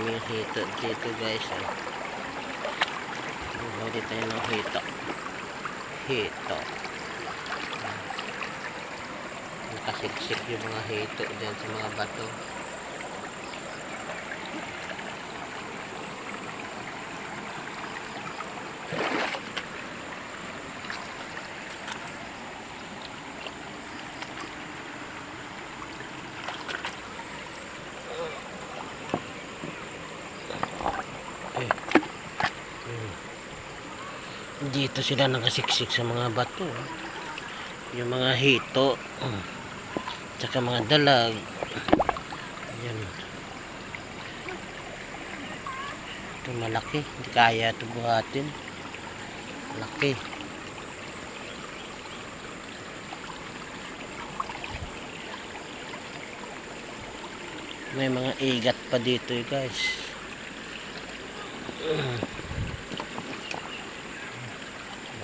daming hito dito guys ah. Huli tayo ng hito. Hito. Nakasiksik yung mga hito dyan sa mga bato. Dito sila nakasiksik sa mga bato. ah. Yung mga hito. mm, Tsaka mga dalag. Yan. Ito malaki. Hindi kaya ito buhatin. Malaki. May mga igat pa dito eh, guys.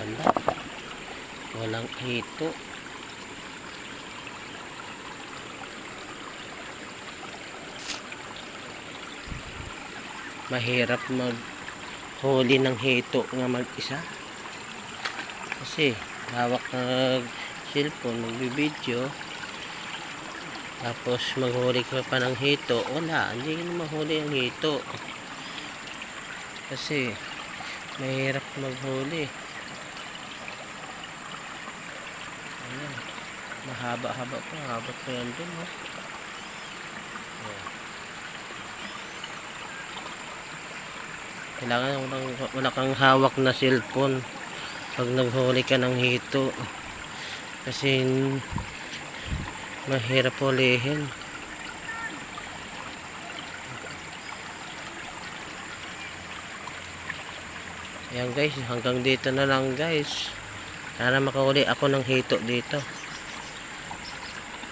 Wala. Walang hito. Mahirap maghuli ng hito nga mag-isa. Kasi hawak ng cellphone, nagbibideo. Tapos maghuli ka pa ng hito. Wala, hindi ka mahuli ang hito. Kasi mahirap maghuli. Ayan. Mahaba-haba pa. Haba pa yan dun. Ayan. Kailangan walang, wala kang hawak na cellphone pag naghuli ka ng hito. Kasi mahirap hulihin. Ayan guys, hanggang dito na lang guys. Sana makahuli ako ng hito dito.